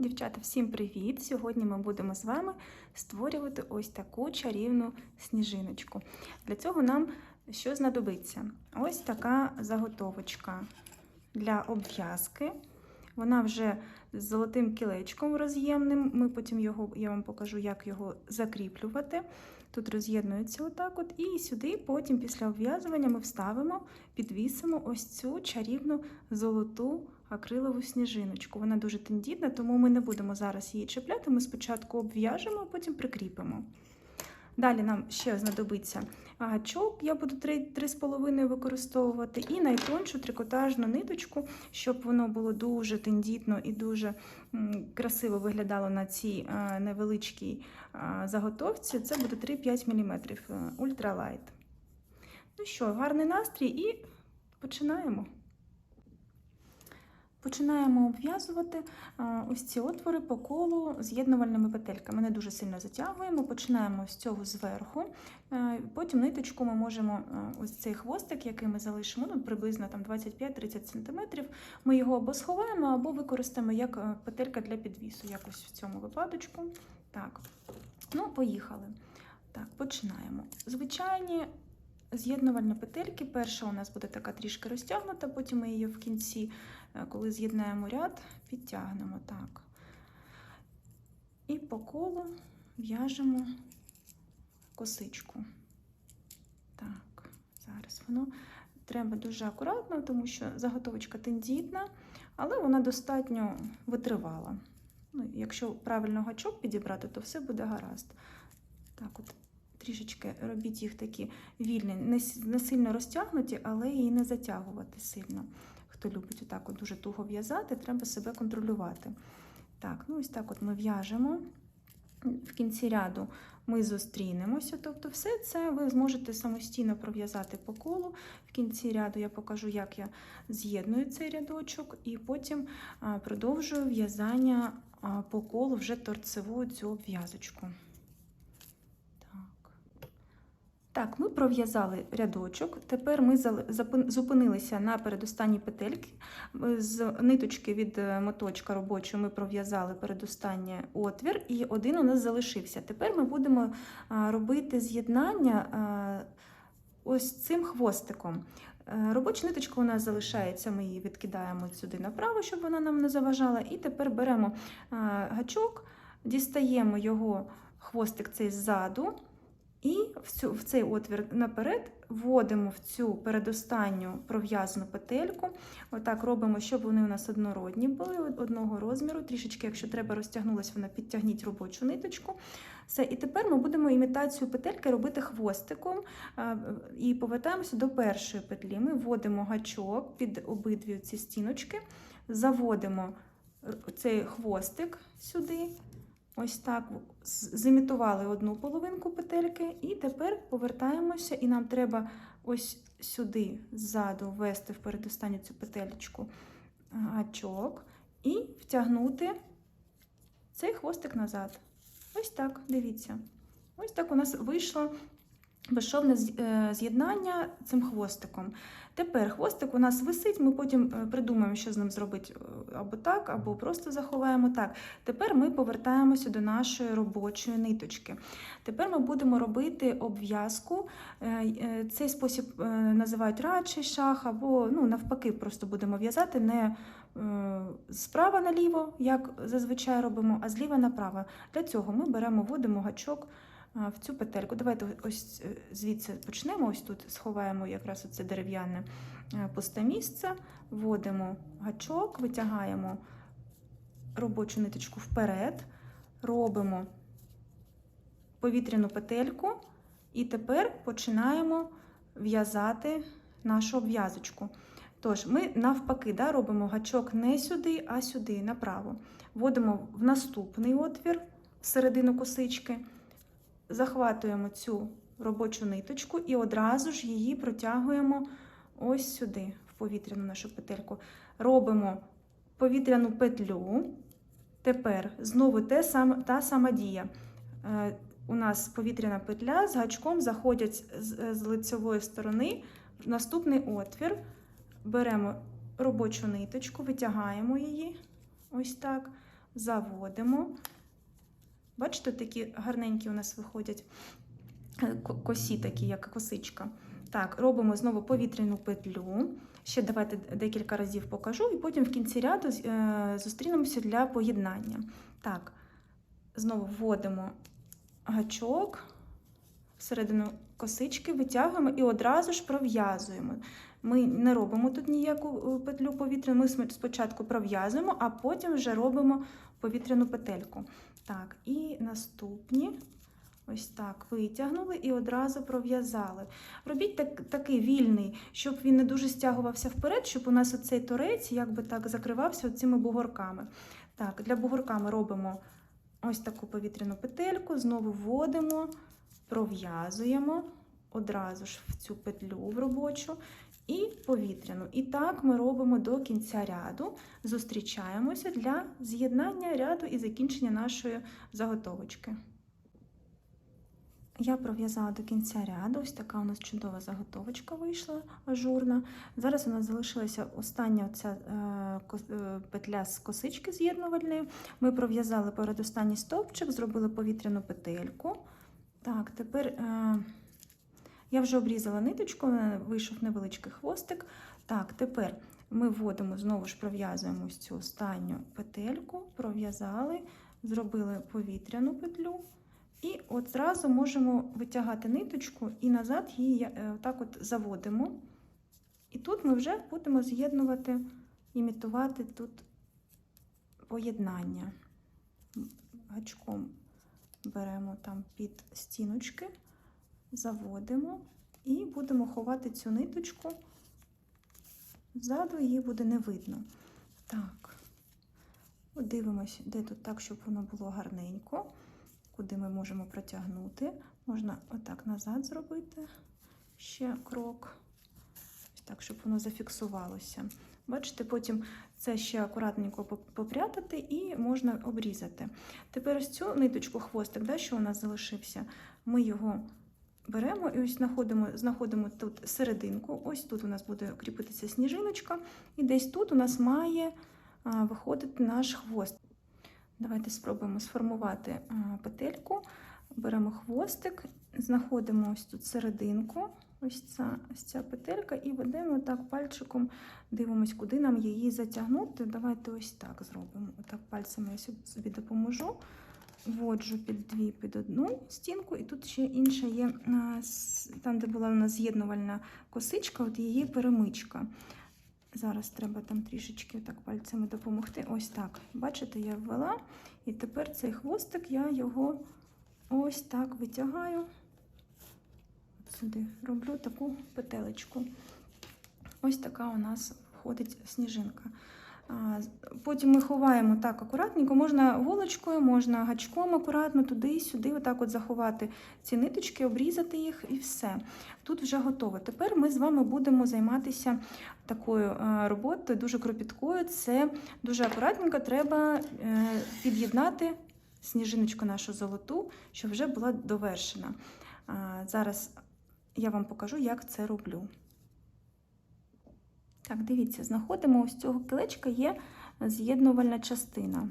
Дівчата, всім привіт! Сьогодні ми будемо з вами створювати ось таку чарівну сніжиночку. Для цього нам що знадобиться? Ось така заготовочка для обв'язки. Вона вже з золотим кілечком роз'ємним. Ми потім його, я вам покажу, як його закріплювати. Тут роз'єднується отак от. І сюди потім після обв'язування ми вставимо, підвісимо ось цю чарівну золоту акрилову сніжиночку. Вона дуже тендітна, тому ми не будемо зараз її чіпляти. Ми спочатку обв'яжемо, а потім прикріпимо. Далі нам ще знадобиться гачок, я буду 3,5 використовувати, і найтоншу трикотажну ниточку, щоб воно було дуже тендітно і дуже красиво виглядало на цій невеличкій заготовці. Це буде 3-5 мм ультралайт. Ну що, гарний настрій і починаємо. Починаємо обв'язувати ось ці отвори по колу з'єднувальними петельками. Не дуже сильно затягуємо, починаємо з цього зверху. Потім ниточку ми можемо ось цей хвостик, який ми залишимо, ну, приблизно 25-30 см, ми його або сховаємо, або використаємо як е, петелька для підвісу, якось в цьому випадочку. Так, ну, поїхали. Так, починаємо. Звичайні з'єднувальні петельки. Перша у нас буде така трішки розтягнута, потім ми її в кінці, е, коли з'єднаємо ряд, підтягнемо так. І по колу в'яжемо косичку. Так, зараз воно треба дуже акуратно, тому що заготовочка тендітна, але вона достатньо витривала. Ну, якщо правильно гачок підібрати, то все буде гаразд. Так, от трішечки робіть їх такі вільні, не, сильно розтягнуті, але і не затягувати сильно. Хто любить отак от дуже туго в'язати, треба себе контролювати. Так, ну ось так от ми в'яжемо. В кінці ряду ми зустрінемося. Тобто, все це ви зможете самостійно пров'язати по колу. В кінці ряду я покажу, як я з'єдную цей рядочок, і потім продовжую в'язання по колу вже торцевою цю обв'язочку. Так. Так, ми пров'язали рядочок. Тепер ми зупинилися на передостанній петельці. З ниточки від е, моточка робочого ми пров'язали передостанній отвір, і один у нас залишився. Тепер ми будемо робити з'єднання ось цим хвостиком. Е, Робоча ниточка у нас залишається, ми її відкидаємо сюди направо, щоб вона нам не заважала. І тепер беремо гачок, дістаємо його хвостик цей ззаду. І в, цю, в цей отвір наперед вводимо в цю передостанню пров'язану петельку. Отак робимо, щоб вони у нас однородні були, одного розміру. Трішечки, якщо треба, розтягнулася вона, підтягніть робочу ниточку. Все, і тепер ми будемо імітацію петельки робити хвостиком і повертаємося до першої петлі. Ми вводимо гачок під обидві ці стіночки, заводимо цей хвостик сюди. Ось так зімітували одну половинку петельки, і тепер повертаємося, і нам треба ось сюди ззаду ввести в передостанню цю петельку гачок і втягнути цей хвостик назад. Ось так, дивіться. Ось так у нас вийшло безшовне з'єднання цим хвостиком. Тепер хвостик у нас висить, ми потім е, придумаємо, що з ним зробити е, або так, або просто заховаємо так. Тепер ми повертаємося до нашої робочої ниточки. Тепер ми будемо робити обв'язку. Е, Цей спосіб називають радший шах, або ну, навпаки, просто будемо в'язати не справа наліво, як зазвичай робимо, а зліва направо. Для цього ми беремо, вводимо гачок в цю петельку. Давайте ось е, звідси почнемо. Ось тут сховаємо якраз оце дерев'яне е, пусте місце, вводимо гачок, витягаємо робочу ниточку вперед, робимо повітряну петельку, і тепер починаємо в'язати нашу обв'язочку. Тож, ми навпаки да, робимо гачок не сюди, а сюди, направо. Вводимо в наступний отвір всередину косички, захватуємо цю робочу ниточку і одразу ж її протягуємо ось сюди, в повітряну нашу петельку. Робимо повітряну петлю. Тепер знову те сам, та сама дія. Е, у нас повітряна петля з гачком заходять з, з лицевої сторони в наступний отвір. Беремо робочу ниточку, витягаємо її ось так. заводимо. Бачите, такі гарненькі у нас виходять е, косі, такі, як косичка. Так, робимо знову повітряну петлю. Ще давайте декілька разів покажу, і потім в кінці ряду е, зустрінемося для поєднання. Так, знову вводимо гачок всередину косички, витягуємо і одразу ж пров'язуємо. Ми не робимо тут ніяку е, петлю повітряну, ми спочатку пров'язуємо, а потім вже робимо повітряну петельку. Так, і наступні. Ось так витягнули і одразу пров'язали. Робіть так, такий вільний, щоб він не дуже стягувався вперед, щоб у нас оцей торець якби так закривався цими бугорками. Так, для бугорка ми робимо ось таку повітряну петельку, знову вводимо, пров'язуємо одразу ж в цю петлю в робочу і повітряну. І так ми робимо до кінця ряду. Зустрічаємося для з'єднання ряду і закінчення нашої заготовочки. Я пров'язала до кінця ряду. Ось така у нас чудова заготовочка вийшла ажурна. Зараз у нас залишилася остання оця, е, е, петля з косички з'єднувальної. Ми пров'язали передостанній стовпчик, зробили повітряну петельку. Так, тепер е, я вже обрізала ниточку, вийшов невеличкий хвостик. Так, тепер ми вводимо, знову ж пров'язуємо ось цю останню петельку, пров'язали, зробили повітряну петлю. І от зразу можемо витягати ниточку і назад її е, так от заводимо. І тут ми вже будемо з'єднувати, імітувати тут поєднання. Гачком беремо там під стіночки, заводимо і будемо ховати цю ниточку. Ззаду її буде не видно. Так, дивимося, де тут так, щоб воно було гарненько куди ми можемо протягнути. Можна отак назад зробити ще крок, так, щоб воно зафіксувалося. Бачите, потім це ще акуратненько попрятати і можна обрізати. Тепер ось цю ниточку хвостик, да, що у нас залишився, ми його беремо і ось знаходимо, знаходимо тут серединку. Ось тут у нас буде кріпитися сніжиночка, і десь тут у нас має виходити наш хвост. Давайте спробуємо сформувати петельку. Беремо хвостик, знаходимо ось тут серединку, ось ця, ось ця петелька, і ведемо так пальчиком, дивимось, куди нам її затягнути. Давайте ось так зробимо. Отак пальцями я собі допоможу. Вводжу під дві, під одну стінку, і тут ще інша є, там, де була у нас з'єднувальна косичка, от її перемичка. Зараз треба там трішечки так пальцями допомогти. Ось так. Бачите, я ввела. І тепер цей хвостик я його ось так витягаю. Сюди роблю таку петелечку. Ось така у нас входить сніжинка. Потім ми ховаємо так акуратненько, можна голочкою, можна гачком акуратно туди, сюди, отак от заховати ці ниточки, обрізати їх і все. Тут вже готово. Тепер ми з вами будемо займатися такою е, роботою, дуже кропіткою. Це дуже акуратненько треба е, під'єднати сніжиночку нашу золоту, щоб вже була довершена. Зараз я вам покажу, як це роблю. Так, дивіться, знаходимо ось цього кілечка є з'єднувальна частина.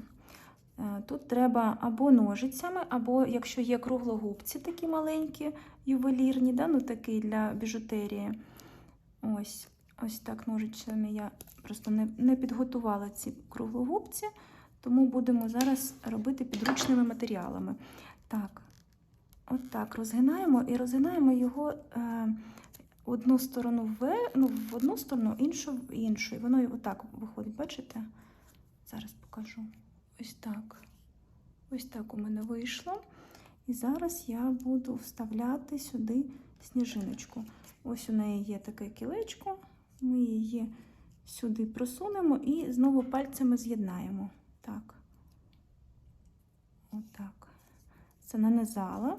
Е, Тут треба або ножицями, або якщо є круглогубці такі маленькі, ювелірні, да, ну такі для біжутерії. Ось, ось так ножицями я просто не, не підготувала ці круглогубці, тому будемо зараз робити підручними матеріалами. Так, от так розгинаємо і розгинаємо його е, одну сторону в, ну, в одну сторону, іншу в іншу. І воно отак виходить, бачите? Зараз покажу. Ось так. Ось так у мене вийшло. І зараз я буду вставляти сюди сніжиночку. Ось у неї є таке кілечко. Ми її сюди просунемо і знову пальцями з'єднаємо. Так. Отак. Це нанизала.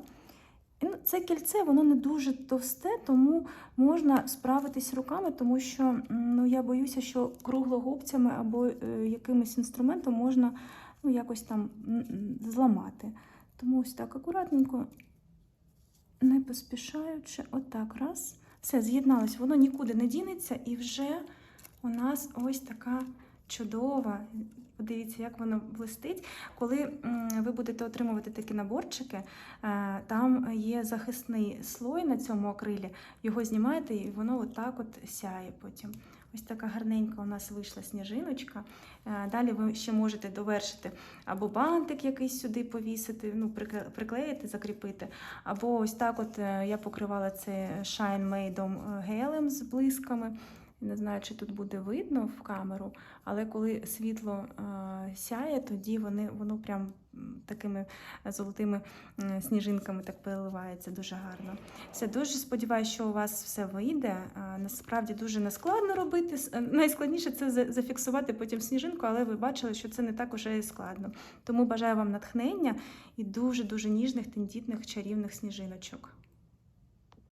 Це кільце, воно не дуже товсте, тому можна справитись руками, тому що ну, я боюся, що круглогубцями або е, якимось інструментом можна ну, якось там зламати. Тому ось так акуратненько, не поспішаючи, отак раз. Все, з'єдналось, воно нікуди не дінеться, і вже у нас ось така чудова. Подивіться, як воно блистить. Коли ви будете отримувати такі наборчики, е, там є захисний слой на цьому акрилі. Його знімаєте, і воно отак от сяє потім. Ось така гарненька у нас вийшла сніжиночка. Е, Далі ви ще можете довершити або бантик якийсь сюди повісити, ну, приклеїти, закріпити. Або ось так от е, я покривала це Shine Made гелем з блисками. Не знаю, чи тут буде видно в камеру, але коли світло е, сяє, тоді вони, воно прям такими золотими сніжинками так переливається дуже гарно. Все, дуже сподіваюся, що у вас все вийде. Насправді дуже нескладно робити. Е, Найскладніше це зафіксувати потім сніжинку, але ви бачили, що це не так уже і складно. Тому бажаю вам натхнення і дуже-дуже ніжних, тендітних, чарівних сніжиночок.